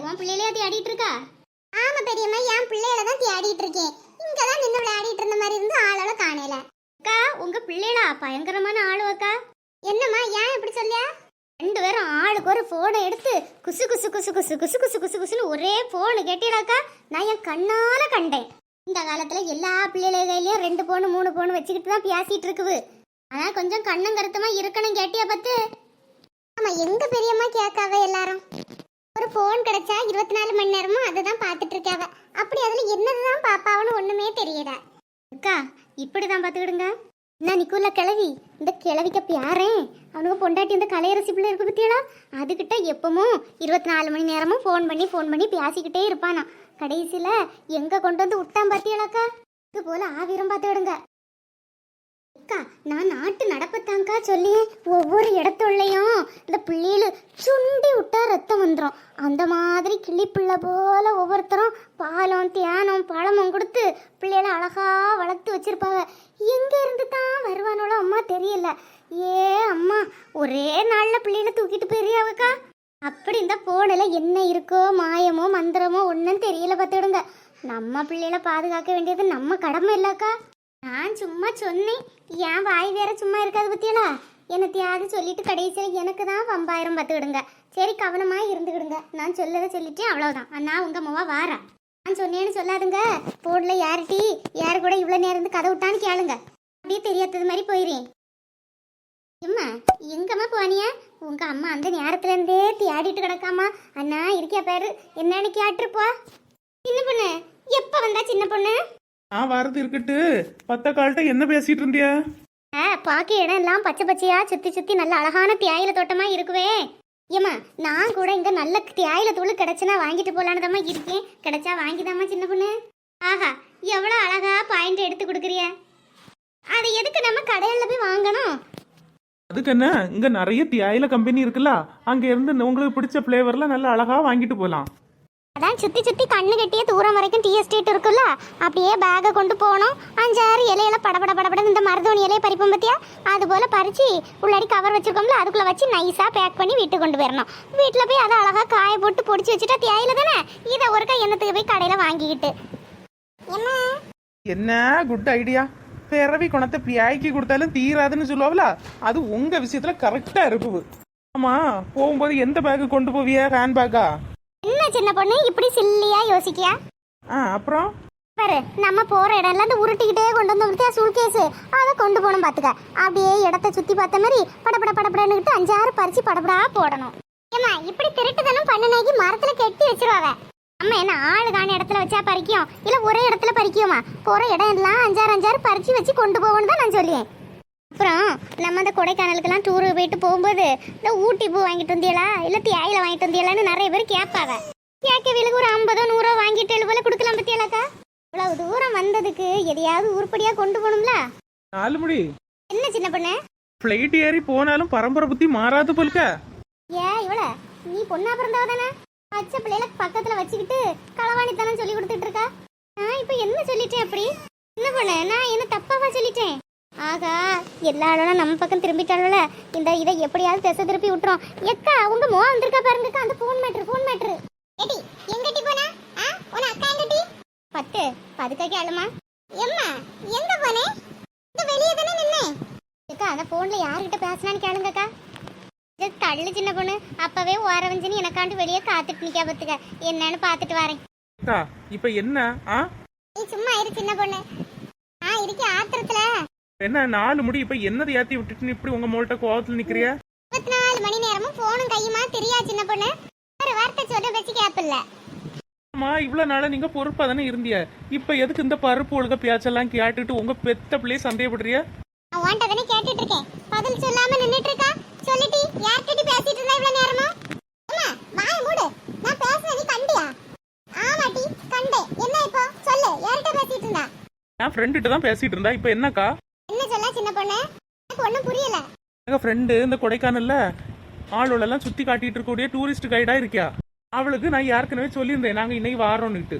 உன் பிள்ளையிலே தேடிட்டு இருக்கா ஆமா பெரியம்மா என் பிள்ளையில தான் தேடிட்டு இருக்கேன் இங்கதான் நின்று விளையாடிட்டு இருந்த மாதிரி இருந்து ஆளோட காணல. அக்கா உங்க பிள்ளைகளா பயங்கரமான ஆளு அக்கா. என்னம்மா ஏன் இப்படி சொல்லியா? ரெண்டு பேரும் ஆளுக்கு ஒரு போனை எடுத்து குசு குசு குசு குசு குசு குசு குசு குசுன்னு ஒரே போனு கேட்டீடாக்கா நான் என் கண்ணால கண்டேன். இந்த காலத்துல எல்லா பிள்ளைகள கையிலயும் ரெண்டு போனு மூணு போனு வச்சுக்கிட்டு தான் பேசிட்டு இருக்குது. ஆனா கொஞ்சம் கண்ணும் கருத்துமா இருக்கணும் கேட்டியா பத்து? ஆமா எங்க பெரியம்மா கேட்காவ எல்லாரும்? ஒரு ஃபோன் கிடைச்சா இருபத்தி நாலு மணி நேரமும் அதை தான் பார்த்துட்டு இருக்காவ அப்படி அதில் என்னதுதான் பாப்பாவன்னு ஒன்றுமே தெரியல. அக்கா இப்படி தான் பார்த்துக்கிடுங்க. என்ன நிக்குள்ள கிளவி இந்த கிளவிக்க பியாரேன் அவனுக்கு பொண்டாட்டி இந்த கலையரசி பிள்ளை இருக்கு பத்தியலா? அதுகிட்ட எப்பவும் இருபத்தி நாலு மணி நேரமும் ஃபோன் பண்ணி ஃபோன் பண்ணி பேசிக்கிட்டே இருப்பானா. கடைசியில் எங்கே கொண்டு வந்து விட்டான் பார்த்தியலாக்கா? இது போல் ஆவிரம் பார்த்துடுங்க அக்கா நான் நாட்டு நடப்பத்தாங்க்கா சொல்லி ஒவ்வொரு இடத்துள்ளையும் இந்த பிள்ளையில சுண்டி விட்டா ரத்தம் வந்துடும் அந்த மாதிரி கிளி பிள்ளை போல ஒவ்வொருத்தரும் பாலம் தியானம் பழமும் கொடுத்து பிள்ளைகளை அழகா வளர்த்து வச்சிருப்பாங்க. எங்க இருந்து தான் வருவானோட அம்மா தெரியல. ஏ அம்மா ஒரே நாள்ல பிள்ளைகளை தூக்கிட்டு போயிருக்காவக்கா அப்படி இந்த போனில் என்ன இருக்கோ மாயமோ மந்திரமோ ஒன்றும் தெரியல பார்த்துடுங்க. நம்ம பிள்ளைகளை பாதுகாக்க வேண்டியது நம்ம கடமை இல்லைக்கா. நான் சும்மா சொன்னேன். ஏன் வாய் வேற சும்மா இருக்காது பத்தியலா? என்னத்தையாவது சொல்லிட்டு கடைசியில் எனக்கு தான் வம்பாயிரம் பார்த்துக்கிடுங்க. சரி கவனமாக இருந்துக்கிடுங்க. நான் சொல்லதை சொல்லிட்டேன் அவ்வளோதான் நான் உங்கள் அம்மாவா வாரேன் நான் சொன்னேன்னு சொல்லாதுங்க. போர்டில் யார்டி? யார் கூட இவ்வளோ நேரம் இருந்து கதை விட்டான்னு கேளுங்க. அப்படியே தெரியாதது மாதிரி போயிடுறேன் அம்மா எங்கம்மா போனியா? உங்கள் அம்மா அந்த நேரத்துலேருந்தே தேடிட்டு கிடக்காமா? அண்ணா இருக்கியா பேர். என்னன்னு கேட்டுருப்பா. சின்ன பொண்ணு எப்போ வந்தா சின்ன பொண்ணு? நான் வரது இருக்கட்டு. பத்த கால்ட்ட என்ன பேசிட்டு இருந்தியா? ஆ பாக்கி இடம் எல்லாம் பச்சை பச்சையா சுத்தி சுத்தி நல்ல அழகான தியாயில தோட்டமா இருக்குவே. ஏம்மா நான் கூட இங்க நல்ல தியாயில தூள் கிடைச்சுனா வாங்கிட்டு போலான்னு இருக்கேன். கிடைச்சா வாங்கிதாம்மா சின்ன பொண்ணு. ஆஹா எவ்வளோ அழகா பாயிண்ட் எடுத்து கொடுக்குறிய. அது எதுக்கு நம்ம கடையில போய் வாங்கணும்? அதுக்கு என்ன? இங்க நிறைய தியாயில கம்பெனி இருக்குல்ல. அங்க இருந்து உங்களுக்கு பிடிச்ச பிளேவர்ல நல்ல அழகா வாங்கிட்டு போலாம். அதான் சுற்றி சுற்றி கண்ணு கட்டியே தூரம் வரைக்கும் டீ எஸ்டேட் இருக்குல்ல அப்படியே பேகை கொண்டு போகணும். அஞ்சாறு இலையில படபட படபடன்னு இந்த மருதோணி இலையை பறிப்போம் பத்தியா? அது போல் பறித்து உள்ளாடி கவர் வச்சுருக்கோம்ல அதுக்குள்ளே வச்சு நைஸாக பேக் பண்ணி வீட்டுக்கு கொண்டு வரணும் வீட்டில் போய் அதை அழகாக காய போட்டு பொடிச்சு வச்சுட்டா தேயில தானே? இதை ஒருக்கா எண்ணத்துக்கு போய் கடையில் வாங்கிக்கிட்டு. என்ன? என்ன? குட் ஐடியா பிறவி குணத்தை பியாய்க்கு கொடுத்தாலும் தீராதுன்னு சொல்லுவாங்களா அது உங்க விஷயத்துல கரெக்டா இருக்குது. ஆமா போகும்போது எந்த பேக்கு கொண்டு போவியா? ஹேண்ட் பேக்கா என்ன சின்ன பொண்ணு? இப்படி சில்லியா யோசிக்கியா? ஆ அப்புறம்? பாரு நம்ம போற இடம்ல அந்த உருட்டிக்கிட்டே கொண்டு வந்து விட்டியா சூட்கேஸ் அதை கொண்டு போகணும் பாத்துக்க. அப்படியே இடத்த சுத்தி பார்த்த மாதிரி படபட படபடன்னுக்கிட்டு அஞ்சாறு பறிச்சு படபடா போடணும். ஏமா இப்படி திருட்டுத்தனம் பண்ணுனாக்கி மரத்துல கெட்டி வச்சிருவாவ? நம்ம என்ன ஆளு காண இடத்துல வச்சா பறிக்கும்? இல்ல ஒரே இடத்துல பறிக்குமா? போற இடம் எல்லாம் அஞ்சாறு அஞ்சாறு பறிச்சு வச்சு கொண்டு போகணும் தான் நான் சொல்லியேன் அப்புறம் நம்ம அந்த கொடைக்கானலுக்கெல்லாம் டூரு போயிட்டு போகும்போது இந்த ஊட்டி பூ வாங்கிட்டு வந்தியலா? இல்ல தியாயில வாங்கிட்டு வந்தியலான்னு நிறைய பேர் கேட்பாவ கேட்கவிலுக்கு ஒரு ஐம்பதோ நூறோ வாங்கிட்டு எழு போல கொடுக்கலாம் பத்தியலாக்கா? இவ்வளவு தூரம் வந்ததுக்கு எதையாவது உருப்படியா கொண்டு போகணும்ல? நாலு முடி. என்ன சின்ன பொண்ணு? ஃப்ளைட் ஏறி போனாலும் பரம்பரை புத்தி மாறாது போல்க ஏ இவள? நீ பொண்ணா பிறந்தவ தானே? பச்சை பிள்ளைல பக்கத்துல வச்சுக்கிட்டு களவாணித்தனம் சொல்லி கொடுத்துட்டு இருக்கா? நான் இப்ப என்ன சொல்லிட்டேன் அப்படி? என்ன பண்ண நான் என்ன தப்பாவா சொல்லிட்டேன்? ஆகா எல்லாரோட நம்ம பக்கம் திரும்பிட்டாளோல. இந்த இதை எப்படியாவது திசை திருப்பி விட்டுறோம். எக்கா உங்க மோ வந்திருக்கா பாருங்கக்கா அந்த ஃபோன் மேட்ரு ஃபோன் மேட்ரு ஏடி எங்கடி போனா? ஆ உன அக்கா எங்கடி? பத்து பதுக்க கேளுமா எம்மா எங்க போனே? இந்த வெளியே தானே நின்னே. அக்கா அந்த ஃபோன்ல யார்கிட்ட பேசினான்னு கேளுங்கக்கா இது தள்ளு சின்ன பொண்ணு. அப்பவே ஓரவஞ்சினி எனக்காண்டு வெளியே காத்துட்டு நிக்கா பத்துக்க. என்னன்னு பார்த்துட்டு வரேன். இப்ப என்ன? ஆ? நீ சும்மா இரு சின்ன பொண்ணு. ஆ இருக்கே ஆத்திரத்துல. என்ன நாலு முடி இப்ப என்னதை ஏத்தி விட்டுட்டு இப்படி உங்க மோள்கிட்ட கோவத்துல நிக்கிறிய? இருபத்தி நாலு மணி நேரமும் போனும் கையுமா தெரியா சின்ன பொண்ணு. ஒரு வார்த்தை சொல்ல வச்சு கேப்பில்ல. அம்மா இவ்வளவு நாளா நீங்க பொறுப்பா தானே இருந்திய? இப்ப எதுக்கு இந்த பருப்பு ஒழுக பேச்செல்லாம் கேட்டுட்டு உங்க பெத்த பிள்ளைய சந்தேகப்படுறிய? நான் உன்கிட்ட தானே கேட்டுட்டு இருக்கேன் பதில் சொல்லாம நின்னுட்டு இருக்கா சொல்லிட்டி யார்கிட்ட பேசிட்டு இருந்தா இவ்வளவு நேரமா அம்மா வாய மூடு. நான் பேசுனது நீ கண்டியா? ஆமாட்டி கண்டேன். என்ன இப்போ? சொல்லு யார்கிட்ட பேசிட்டு இருந்தா? என் ஃப்ரெண்டுகிட்ட தான் பேசிட்டு இருந்தா. இப்ப என்னக்கா என்ன சொல்ல சின்ன பொண்ணு எனக்கு ஒண்ணும் புரியல. எங்க ஃப்ரெண்டு இந்த கொடைக்கானல்ல ஆளோலெல்லாம் சுத்தி காட்டிட்டு இருக்கக்கூடிய டூரிஸ்ட் கைடா இருக்கியா? அவளுக்கு நான் ஏற்கனவே சொல்லியிருந்தேன் நாங்க இன்னைக்கு வாரோன்னுட்டு.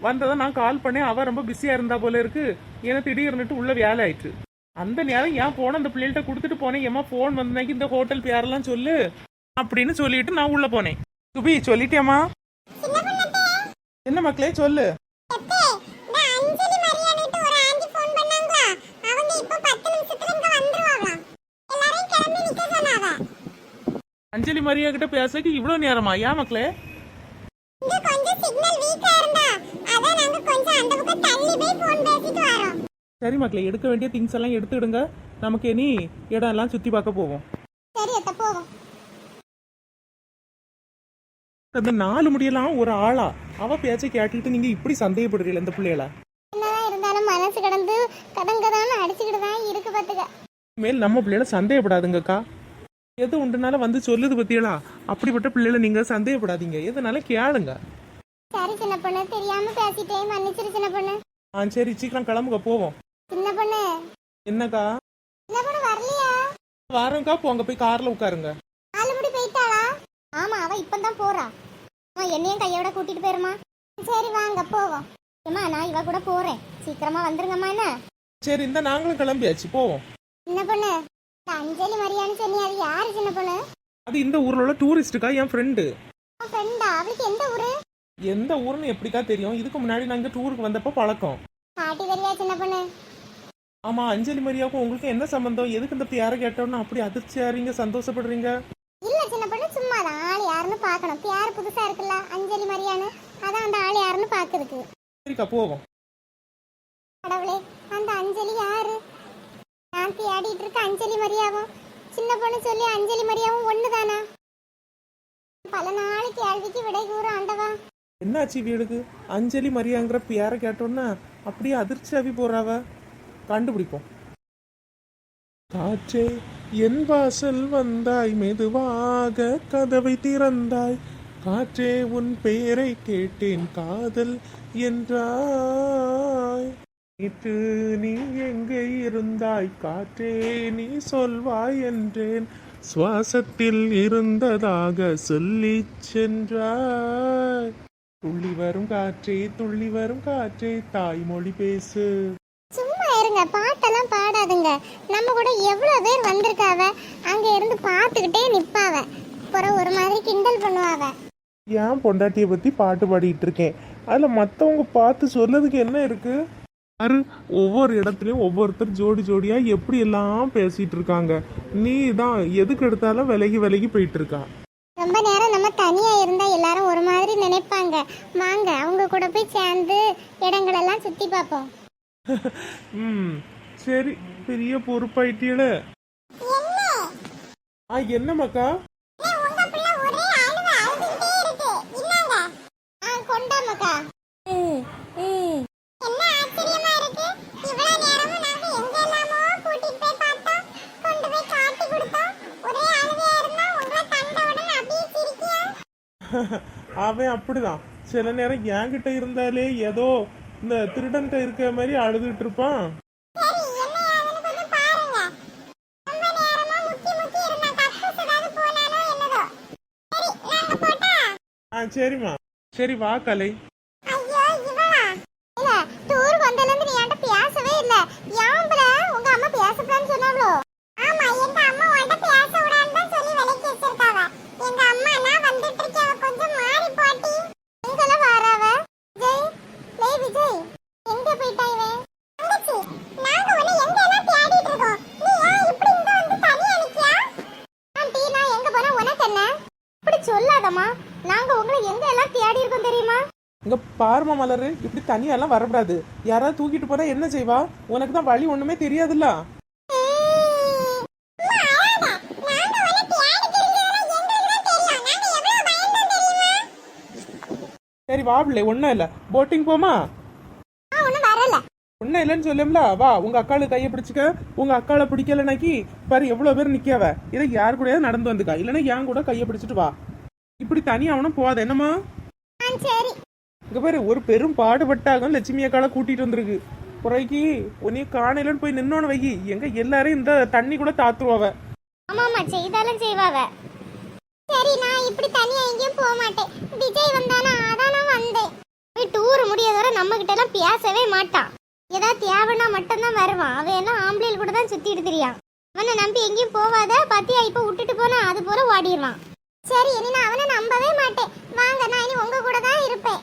வந்ததை நான் கால் பண்ணேன் அவ ரொம்ப பிஸியா இருந்தா போல இருக்கு. எனக்கு திடீர்னுட்டு உள்ள வேலை ஆயிட்டு. அந்த நேரம் ஏன் போன அந்த பிள்ளைகிட்ட கொடுத்துட்டு போனேன். ஏமா போன் வந்தனைக்கு இந்த ஹோட்டல் பேரெல்லாம் சொல்லு அப்படின்னு சொல்லிட்டு நான் உள்ள போனேன். சுபி சொல்லிட்டேம்மா என்ன மக்களே சொல்லு எத்தே, இந்த அஞ்சலி மரியாதைட்டு ஒரு ஆண்டி ஃபோன் பண்ணாங்களா அவங்க இப்ப பத்து நிமிஷத்துல இங்க வந்துருவாங்களாம் எல்லாரையும் கிளம்பி நிக்க சொன்னாங்க அஞ்சலி மரியா கிட்ட பேசுறதுக்கு இவ்வளவு நேரமா? ஏன் மக்களே? சரி மக்களே எடுக்க வேண்டிய திங்ஸ் எல்லாம் எடுத்துடுங்க நமக்கு இனி இடம் எல்லாம் சுத்தி பார்க்க போவோம். அந்த நாலு முடியெல்லாம் ஒரு ஆளா? அவ பேச்சை கேட்டுட்டு நீங்க இப்படி சந்தேகப்படுறீங்களா இந்த பிள்ளைகள? இருந்தாலும் மனசு கடந்து கதங்கதான்னு அடிச்சுக்கிட்டு தான் இருக்கு பாத்துக்க. மேல் நம்ம பிள்ளைகள சந்தேகப்படாதுங்கக்கா எது உண்டுனால வந்து சொல்லுது பத்தியலா? அப்படிப்பட்ட பிள்ளைகளை நீங்க சந்தேகப்படாதீங்க. எதுனால கேளுங்க. சரி சின்ன பொண்ணு. தெரியாம பேசிட்டேன் மன்னிச்சிரு சின்ன பொண்ணு. ஆ சரி சீக்கிரம் கிளம்புங்க போவோம். சின்ன பொண்ணு. என்னக்கா? சின்ன பொண்ணு வரலையா? வாரங்கக்கா போங்க போய் கார்ல உட்காருங்க. முடி போயிட்டாளா? ஆமா அவ இப்பதான் போறா. அம்மா என்னையும் கையோட கூட்டிட்டு போயிருமா? சரி வாங்க போவோம். அம்மா நான் இவ கூட போறேன். சீக்கிரமா வந்துருங்கம்மா என்ன? சரி இந்த நாங்களும் கிளம்பியாச்சு போவோம். சின்ன பொண்ணு. அஞ்சலி மரியான்னு சொன்னி அது யாரு சின்ன பொண்ணு? அது இந்த ஊர்ல உள்ள டூரிஸ்டுக்கா என் ஃப்ரெண்டு ஃப்ரெண்டா அவளுக்கு எந்த ஊரு? எந்த ஊர்னு எப்படிக்கா தெரியும்? இதுக்கு முன்னாடி நாங்க டூருக்கு வந்தப்ப பழக்கம். பாட்டி தெரியா சின்ன பொண்ணு? ஆமா அஞ்சலி மரியாவுக்கும் உங்களுக்கு என்ன சம்பந்தம்? எதுக்கு இந்த பேரை கேட்டோன்னு அப்படி அதிர்ச்சியாறீங்க சந்தோஷப்படுறீங்க? இல்ல சின்ன பொண்ணு சும்மா தான். ஆள் யாருன்னு பார்க்கணும். பேர் புதுசா இருக்குல்ல அஞ்சலி மரியான்னு. அதான் அந்த ஆள் யாருன்னு பாக்குறதுக்கு சரிக்கா போவோம். கடவுளே. நான் ஆடிட்டு இருக்க அஞ்சலி மரியாவும் சின்ன பொண்ணு சொல்லி அஞ்சலி மரியாவும் ஒண்ணுதானா? பல நாள் கேள்விக்கு விடை கூற ஆண்டவா. என்னாச்சு வீடுக்கு? அஞ்சலி மரியாங்கிற பேரை கேட்டோன்னா அப்படியே அதிர்ச்சியாவி போறாவ? கண்டுபிடிப்போம். காற்றே என் வாசல் வந்தாய் மெதுவாக கதவை திறந்தாய். காற்றே உன் பெயரை கேட்டேன் காதல் என்றாய். நேற்று நீ எங்கே இருந்தாய்? காற்றே நீ சொல்வாய் என்றேன். சுவாசத்தில் இருந்ததாக சொல்லிச் சென்றாய். துள்ளி வரும் காற்றே துள்ளி வரும் காற்றே தாய்மொழி பேசு. சும்மா இருங்க பாட்டெல்லாம் பாடாதுங்க. நம்ம கூட எவ்வளவு பேர் வந்திருக்காவ? அங்க இருந்து பார்த்துக்கிட்டே நிப்பாவ. அப்புறம் ஒரு மாதிரி கிண்டல் பண்ணுவாவ. ஏன் பொண்டாட்டியை பத்தி பாட்டு பாடிட்டு இருக்கேன்? அதுல மத்தவங்க பார்த்து சொல்லதுக்கு என்ன இருக்கு? பாரு ஒவ்வொரு இடத்துலயும் ஒவ்வொருத்தர் ஜோடி ஜோடியா எப்படி எல்லாம் பேசிட்டு இருக்காங்க. நீ தான் எதுக்கு எடுத்தாலும் விலகி விலகி போயிட்டு இருக்கா? ரொம்ப நேரம் நம்ம தனியா இருந்தா எல்லாரும் ஒரு மாதிரி நினைப்பாங்க. வாங்க அவங்க கூட போய் சேர்ந்து இடங்களெல்லாம் சுத்தி பார்ப்போம். ம் சரி பெரிய பொறுப்பாயிட்டீல ஆ என்ன மக்கா கொண்டாமக்கா என்ன ஆச்சரியமா இருக்கு இவ்வளவு நேரமும் நாங்க எங்கெல்லாமோ கூட்டிட்டு போய் பார்த்தோம் கொண்டு போய் காட்டி கொடுத்தோம் ஒரே அழுகையா இருந்தா உங்களை கண்ட உடனே அப்படியே சிரிக்கியா அவன் அப்படிதான். சில நேரம் என்கிட்ட இருந்தாலே ஏதோ இந்த திருடன்கிட்ட இருக்கிற மாதிரி அழுதுட்டு இருப்பான். ஆ சரிம்மா. சரி வா கலை ஐயோ இவளா இல்ல டூர் வந்ததுல இருந்து நீ என்கிட்ட பேசவே இல்ல யாம்பல உங்க அம்மா பேசப்படான்னு சொன்னாவளோ ஆமா எங்க அம்மா உன்கிட்ட பேச விடான்னு தான் சொல்லி விலைக்கு வச்சிருக்காவ எங்க அம்மா நான் வந்துட்டு இருக்கேன் கொஞ்சம் மாறி போட்டி எங்கல வாராவ விஜய் லே விஜய் எங்க போயிட்டா இவன் தங்கச்சி நாங்க உன்னை எங்க எல்லாம் தேடிட்டு இருக்கோம் நீ ஏன் இப்படி இங்க வந்து தனியா நிக்கியா ஆண்டி நான் எங்க போனா உனக்கு என்ன இப்படி சொல்லாதம்மா நாங்க உங்களை எங்க எல்லாம் தேடி இருக்கோம் தெரியுமா இங்க பார்ம மலரு இப்படி தனியாலாம் வரக்கூடாது. யாராவது தூக்கிட்டு போனா என்ன செய்வா? உனக்கு தான் வழி ஒண்ணுமே தெரியாதுல்ல? சரி வா பிள்ளை ஒன்றும் இல்லை. போட்டிங் போமா? ஒன்றும் இல்லைன்னு சொல்லும்ல வா. உங்க அக்காளு கையை பிடிச்சிக்க. உங்க அக்காளை பிடிக்கலனாக்கி பாரு எவ்வளவு பேர் நிக்காவ இதை யார் கூடயாவது நடந்து வந்துக்கா. இல்லைன்னா என் கூட கையை பிடிச்சிட்டு வா. இப்படி தனியா அவனும் போகாத. என்னம்மா? சரி இங்கே பாரு ஒரு பெரும் பாடுபட்டாக லட்சுமி அக்காளை கூட்டிகிட்டு வந்திருக்கு. குறைக்கு உன்னைய காணையிலன்னு போய் நின்னோன்னு வைக்கி எங்க எல்லாரையும் இந்த தண்ணி கூட தாத்துருவாவ. ஆமாமா செய்தாலும் செய்வாவ. சரி நான் இப்படி தனியா எங்கேயும் போக மாட்டேன். விஜய் வந்தானா அதான் நான் வந்தேன். டூர் முடியாத வரை நம்ம கிட்ட எல்லாம் பேசவே மாட்டான். ஏதாவது தேவைன்னா மட்டும்தான் வருவான். அவன் எல்லாம் ஆம்பளையில் கூட தான் சுத்திட்டு தெரியான். அவனை நம்பி எங்கேயும் போவாத. பாத்தியா இப்ப விட்டுட்டு போனா அது போல ஓடிடுவான். சரி இனி நான் அவனை நம்பவே மாட்டேன். நாங்கள் நான் இனி உங்கள் கூட தான் இருப்பேன்.